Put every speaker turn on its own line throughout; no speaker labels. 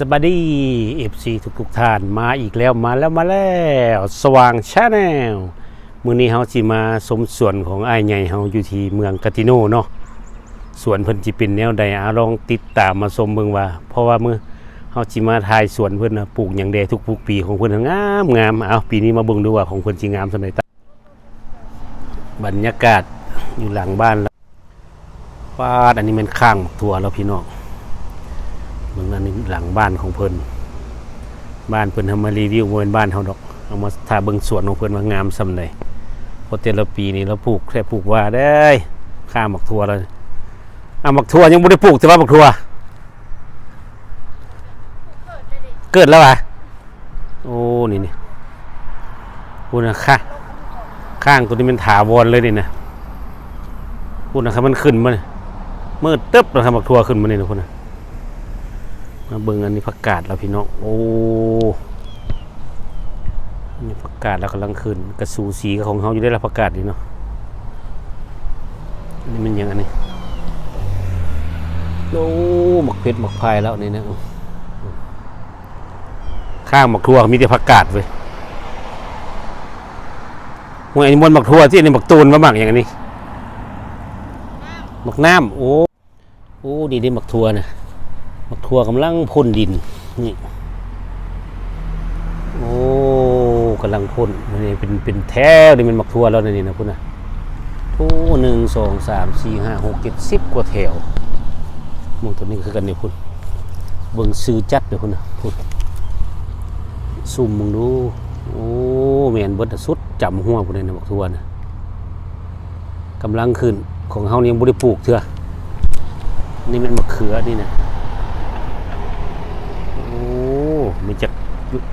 สวัสดีเอฟซีทุกทุกๆท่านมาอีกแล้วมาแล้วมาแล้ว สว่างชาแนลมือนี้เฮาสิมาสมส่วนของไอ้ใหญ่เฮาอยู่ที่เมืองกาติโนเนาะสวนเพิ่นสิเป็นแนวใดอาลองติดตามมาชมเบิ่งว่า เพราะว่ามือเฮาสิมาถ่ายสวนเพิ่นนะปลูกหยังแดทุกๆปีของเพิ่นงามงามเอาปีนี้มาเบิ่งดูว่าของเพิ่นสิงามส่ำใดตาบรรยากาศอยู่หลังบ้านแล้วปาดอันนี้มันข้างทัวแล้วพี่น้อง เมืองนั้นหลังบ้านของเพิ่นบ้านเพิ่นทำมารีวิวบ่เป็นบ้านเฮาดอกเอามาถ่าเบิ่งสวนของเพิ่นว่างามส่ำใดเพราะแต่ละปีนี่เราปลูกแค่ปลูกว่าได้ข้ามหมักทัวแล้วอะหมักทัวยังบ่ได้ปลูกแต่ว่าหมักทัวเกิดแล้วอะโอ้นี่นี่พูดนะค่ะข้างตัวนี้มันถาวรเลยนี่นะพูดนะครับมันขึ้นมาเนี่ยมืดตึ๊บนะครับหมักทัวขึ้นมานี่นะพุ่นนะ มาเบิ่งอันนี้ผักกาดแล้วพี่น้องโอ้นนี่ผักกาดแล้วกำลังขึ้นกระสูสีของเขาอยู่ได้ละผักกาดนี่เนาะอันนี่มันยังอันนี้โอ้หมักเพชรหมักพายแล้วนี่นะข้างหมักทั่วมีแต่ผักกาดเว้ยมวยอันนี้มันหมักทั่วที่อันนี้หมักตูนมาหมักอย่างอันนี้หมักน้ำโอ้โอ้ดีได้หมักทั่วนะ มักทั่วกำลังพ่นดินนี่โอ้กำลังพ่นนี่เป็นเป็นแถวนี่มันมักทั่วแล้วนี่นะพุ่นนะโอ้หนึ่งสองสามสี่ห้าหกเจ็ดสิบกว่าแถวมองตัวนี้คือกันนี่พุ่นเบิ่งซื้อจัดเลยพุ่นนะพุ่นซุ่มมึงดูโอ้แมนเบิดอะสุดจำหัวพุ่นเลยนะมักทั่วนะกำลังขึ้นของเฮานี่ยังบ่ได้ปลูกเถอะนี่มันมะเขือนี่นะ โอ้ มีจัก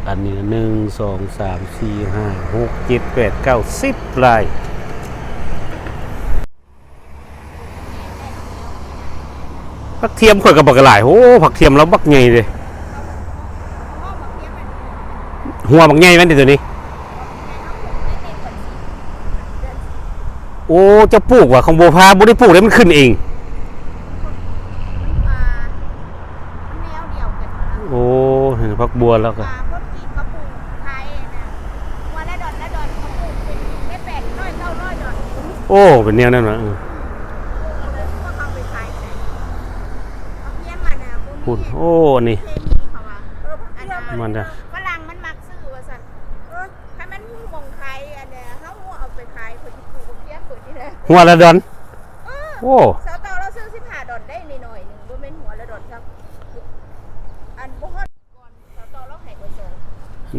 อันนี้หนึ่งสองสามสี่ห้าหกเจ็ดแปดเก้าสิบลายผักเทียมข่อยกับบักหลายโอ้ผักเทียมเราบักใหญ่เลยหัวบักใหญ่แม่นติตัวนี้ โอ้จะปลูกว่ะของโบพาบ่ได้ปลูกเลยมันขึ้นเอง
อ่าแนวเดียวกันนะ
โอ้เห็นผัก บัวแล้วก็
อ่าพวกกีบเขาปลูกไทยนะวัวละดอนละดอนเขาปลูกเป็นไม่แปดร้อยเก้าร้อยดอน
โอ้ เป็นแนวนั้นนะเออ
เลยพวกเขาไปขายไหนเอาเพี้ยนมาน่ะบ่มี
พูดโอ้ นี่
เคมีเขาว่าเอออันนั้น
มันจะ
ฝรั่งมันมักซื้อว่าสั่นเออถ้ามันหูมองใครอันเนี้ยเขาเอาไปขายคนที่ปลูกเพี้ยนคนนี่แหละ
หัวละดอน
เออ
โอ้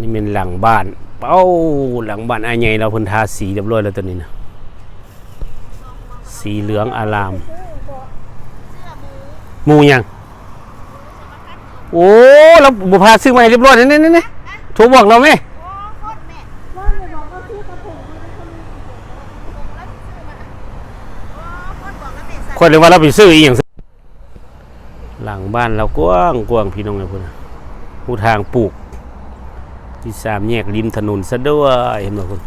นี่เป็
นหลังบ้าน เป้าหลังบ้านอายใหญ่เราเพิ่นทาสีเรียบร้อยแล้วตัวนี้นะสีเหลืองอารามหมูยัง โอ้เราบุพาซื้อมาเรียบร้อยนี่นี่นี่โทรบอกเราไหม
คตรแม่ว่าเลยบอกว่าซื้อกระปุกมันเป็นคนมีกระปุกแล้วซื้อมาโอ้โคตรบอกแล้วแม่ใส่
คนเลยว่าเราไปซื้ออีกอย่างหลังบ้านเรากว้างกว้างพี่น้องเลยพุ่นะหูทางปลูก ที่สามแยกริมถนนซะด้วยเห็นไหมคุณ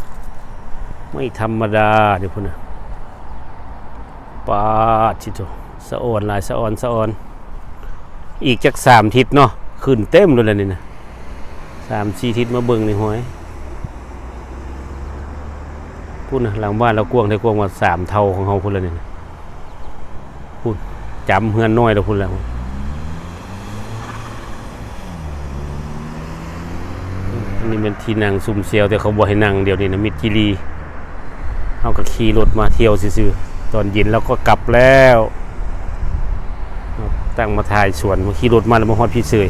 ไม่ธรรมดาเดี๋ยวพุ่นะปาชิโตสะออนหลายสะออนสะออน อีกจากสามทิศเนาะขึ้นเต็มเลยนี่นะสามสี่ทิศมาเบิ่งในห้อยพูดนะหลังบ้านเรากวงได้กวงกว่าสามเท่าของเราพุ่นแล้วนี่นะพูดจำเฮือนน้อยเราพุ่นแล้ว นนี้เป็นที่นั่งซุ่มเซียวแต่เขาบอกให้นั่งเดี๋ยวนี้นะมิดกิรีเอาก็ขี่รถมาเที่ยวซื่อๆตอนเย็นเราก็กลับแล้วตั้งมาถ่ายสวนมาขี่รถมาแล้วมาฮอดพี่เสย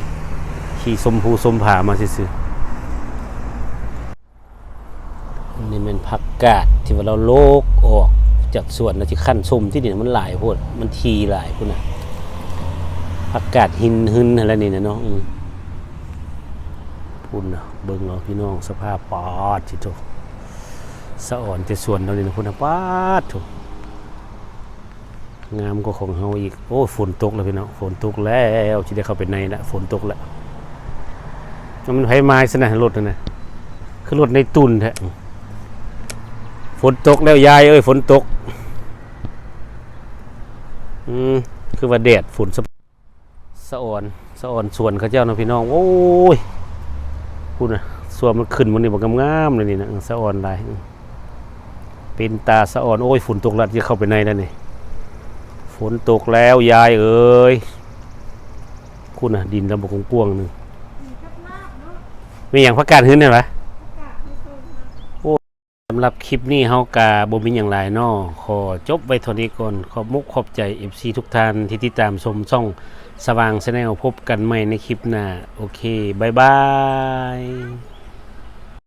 ขี่สมภูสมผามาซื่อๆนนี้เป็นผักกาดที่ว่าเราโลกออกจากสวนแล้วที่ขั้นส้มที่นี่มันหลายโพดมันทีหลายพุ่นนะผักกาดหินหึนอะไรนี่นะเนาะ พุ่นนะเบิ่งเอาพี่น้องสภาพปาดจิโตสะอ่อนแต่ส่วนเรานี่นะพุ่นปาดโถงามก็ของเฮาอีก โอ้ฝนตกแล้วพี่น้องฝนตกแล้วที่ได้เข้าไปในละฝนตกแล้วมันไผไม้ซะนะรถนั่นนะคือรถในตุนแท้ฝนตกแล้วยายเอ้ยฝนตก อืมคือว่าแดดฝนสะอ่อนสะอ่อนส่วนเขาเจ้าเนาะพี่น้อง โอ้ย พูดนะสวนมันขึ้นมันนี่บอกงามๆเลยนี่นะสะอ่อนหลายเป็นตาสะอ่อนโอ้ยฝนตกแล้วจะเข้าไปในแล้วนี่ฝนตกแล้วยายเอ้ยคุณนะดินลำบกกว้างๆหนึง
มีกับลาบเนาะ
มีอย่างพักการหื้นเนี่ยหรอ
อากาศไม่เคยมา
สำหรับคลิปนี้เฮากาบ่มีอย่างไรนอขอจบไว้เท่านี้ก่อน ขอบมุกขอบใจ FC ทุกท่านที่ติดตามชมช่องสว่างแสนลพบกันใหม่ในคลิปหน้า โอเคบ๊ายบาย